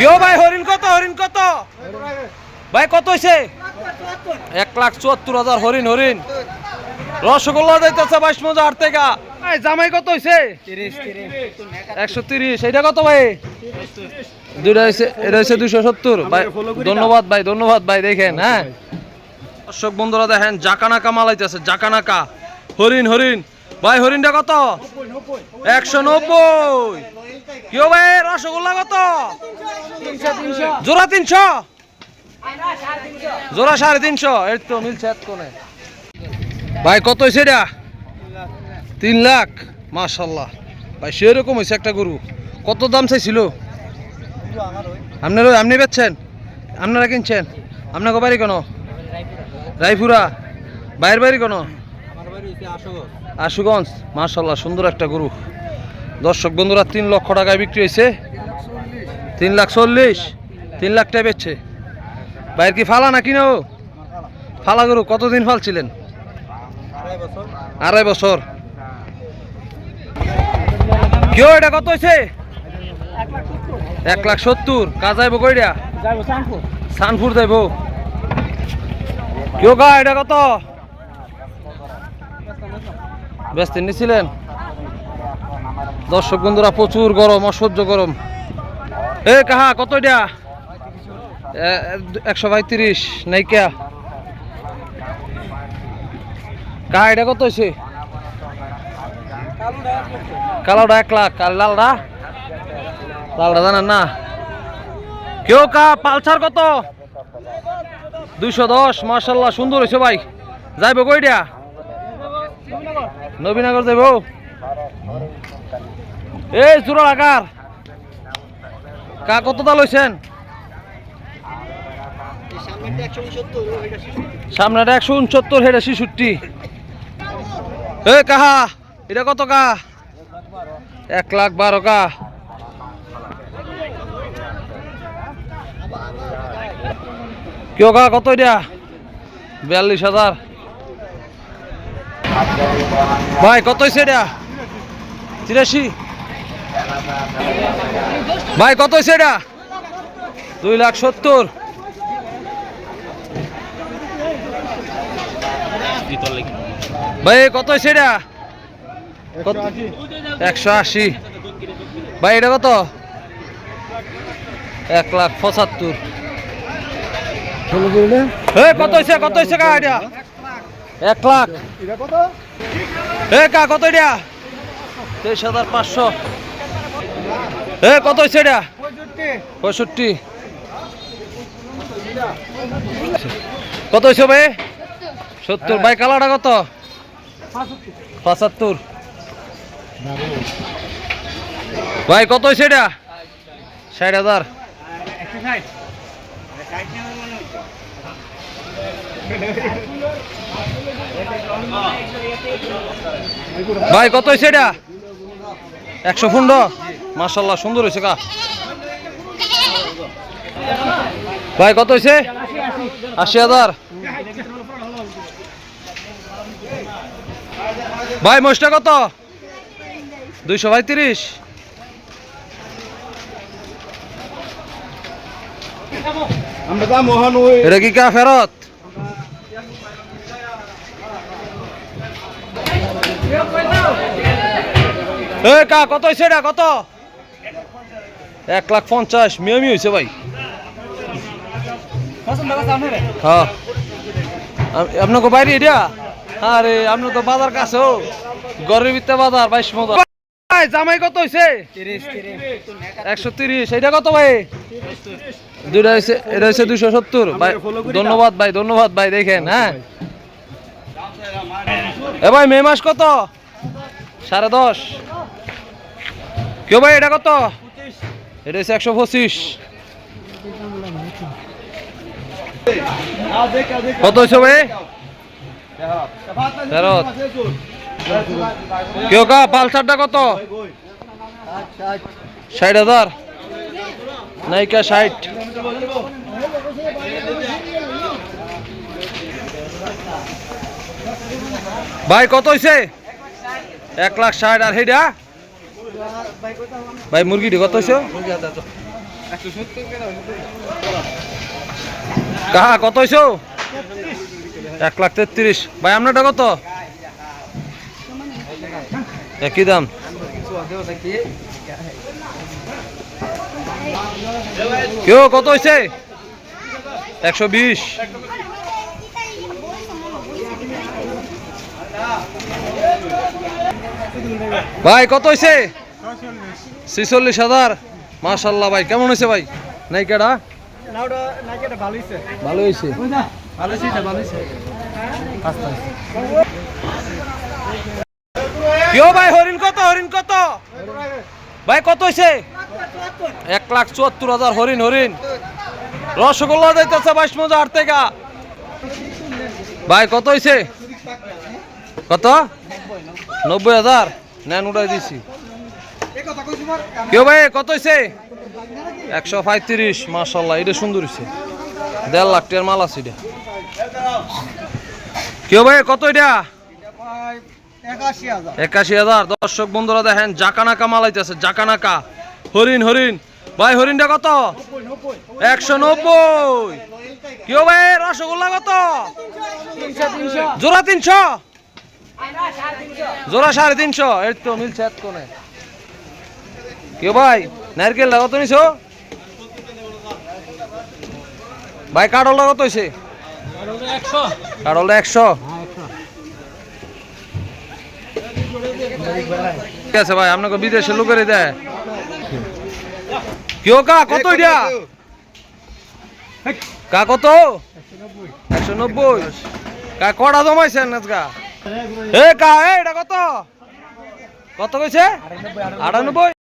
কেউ ভাই, হরিণ কত হরিণ কত? ভাই, কত হয়েছে এক লাখ চুয়াত্তর হাজার হরিণ হরিণ। রসগোল্লা দিতেছে বাইশ মজা হাট থেকে। জামাই কত হয়েছে একশো তিরিশ। এটা কত ভাই? দুইটা হয়েছে এটা হয়েছে দুশো সত্তর। ভাই, ধন্যবাদ ভাই ধন্যবাদ ভাই, দেখেন হ্যাঁ? দর্শক বন্ধুরা দেখেন, জাকানাকা মালাইতেছে জাকানাকা। হরিণ হরিণ। ভাই, হরিণটা কত? একশো নব্বই। কেউ ভাই, রসগোল্লা কত? জোড়া তিনশো। জোড়া সাড়ে তিনশো। এই তো মিলছে এক ভাই, কত হয়েছে এটা? তিন লাখ। মাশাল্লাহ। ভাই, সেরকম হয়েছে একটা গরু। কত দাম চাইছিল? আপনারা, আপনি বেচছেন? আপনারা কিনছেন? আপনাকে বাড়ি কেন? রায়পুরা। বাইরের বাড়ি কেন? আশুগঞ্জ। মাশাল্লাহ সুন্দর একটা গরু। দর্শক বন্ধুরা তিন লক্ষ টাকায় বিক্রি হয়েছে তিন লাখ চল্লিশ। তিন লাখ টাকা বেচছে। বাইরে কি ফালা নাকি না ও? ফালা গরু কতদিন ফালছিলেন? আড়াই বছর। কেউ এটা কত হয়েছে এক লাখ সত্তর। কাজ যাইব কইটা সানপুর যাইব। কেউ গা এটা কত? ব্যস্ত নিছিলেন দর্শক বন্ধুরা, প্রচুর গরম, অসহ্য গরম। এ, কাহা, কত এটা? একশো পঁয়ত্রিশ, নাইকা। কাহা, এটা কত হয়েছে? কালোটা এক লাখ, আর লালটা? লালটা জানেন না? কেউ কা পালসার কত? দুইশো দশ মার্শাল্লাহ সুন্দর হয়েছে ভাই। যাইব কইটা? নবীনগর যাইব? এই চূড়া আকার। কা, কত দা লইছেন? সামনেটা একশো উনসত্তর হেটা ছিষট্টি। এ কাহা, এটা কত কা? এক লাখ বারো কা। কেউ কা, কত এটা? বিয়াল্লিশ হাজার। ভাই কত হয়েছে এটা? তিরাশি? ভাই কত হয়েছে এটা? দুই লাখ সত্তর। ভাই কত হয়েছে এটা? একশো আশি। ভাই এটা কত? এক লাখ পঁচাত্তর। কত হয়েছে কত হয়েছে কা এটা? এক লাখ। এ কা কত এটা? তেইশ হাজার পাঁচশো। এ কত হয়েছে এটা? পঁয়ষট্টি। কত হয়েছে ভাই? সত্তর। ভাই কালাটা কত? পঁচাত্তর। ভাই কত হয়েছে এটা? ষাট হাজার। ভাই কত হয়েছে এটা? একশো পনেরো মার্শাল্লাহ সুন্দর হয়েছে কা। ভাই কত হয়েছে আশি হাজার। ভাই মোষটা কত? দুইশো যা মহান এটা কি কা ফেরত? কা কত হয়েছে এটা কত? এক লাখ পঞ্চাশ মিয়ামি হয়েছে ভাই। হ্যাঁ। আপনাকে বাইরে এটা আরে আপনার তো বাজার কাছে ও। গরিব বাজার বাইশ ভাই, জামাই কত হয়েছে একশো তিরিশ এটা কত ভাই? দুইটা হয়েছে এটা হচ্ছে দুশো সত্তর। ভাই ধন্যবাদ ভাই ধন্যবাদ ভাই দেখেন হ্যাঁ। এ ভাই, মে মাস কত? সাড়ে দশ। কেউ ভাই, এটা কত? এটা একশো পঁচিশ। কত হয়েছে ভাই? ফেরত। কেউ কা, পালসারটা কত? ষাট হাজার। নাইকা ষাট। ভাই, কত হয়েছে এক লাখ ষাট, আর সেইটা ভাই, মুরগিটি কত হয়েছে কাহা, কত হইছো? এক লাখ তেত্রিশ। ভাই, আপনারটা কত? একই দাম। কেউ কত হয়েছে একশো বিশ। ভাই কত হয়েছে ছিচল্লিশ হাজার? মাশাল্লাহ ভাই কেমন হয়েছে ভাই? নাইকাটা? ভালো হয়েছে কেউ ভাই হরিণ কত হরিণ কত? ভাই কত হয়েছে এক লাখ চুয়াত্তর হাজার হরিণ হরিণ। রসগোল্লা যাইতেছে বাইশ মজা আট থেকে। ভাই কত হয়েছে কত? নব্বই হাজার। নেন উঠাই দিছি। কেউ ভাই, কত হয়েছে একশো পঁয়ত্রিশ মার্শাল্লাহ এটা সুন্দর হয়েছে দেড় লাখ টাকার মাল আছে এটা। কেউ ভাই, কত এটা? একাশি হাজার। দর্শক, বন্ধুরা দেখেন, জাকানাকা মালাইতেছে জাকানাকা। হরিণ হরিণ। ভাই, হরিণটা কত? একশো নব্বই। কেউ ভাই, রসগোল্লা কত? জোড়া তিনশো। জোড়া সাড়ে তিনশো। এই তো মিলছে এক কেউ ভাই নারকেলটা কত নিছো? ভাই কাটলটা কত হয়েছে? কাটলটা একশো। ঠিক আছে ভাই, আপনাকে বিদেশে লোকের দেয়। কেউ কা, কত এটা? কা কত? একশো নব্বই। কা কটা জমাইছেন আজকা? এ কা এটা কত? কত কইছে? আটানব্বই।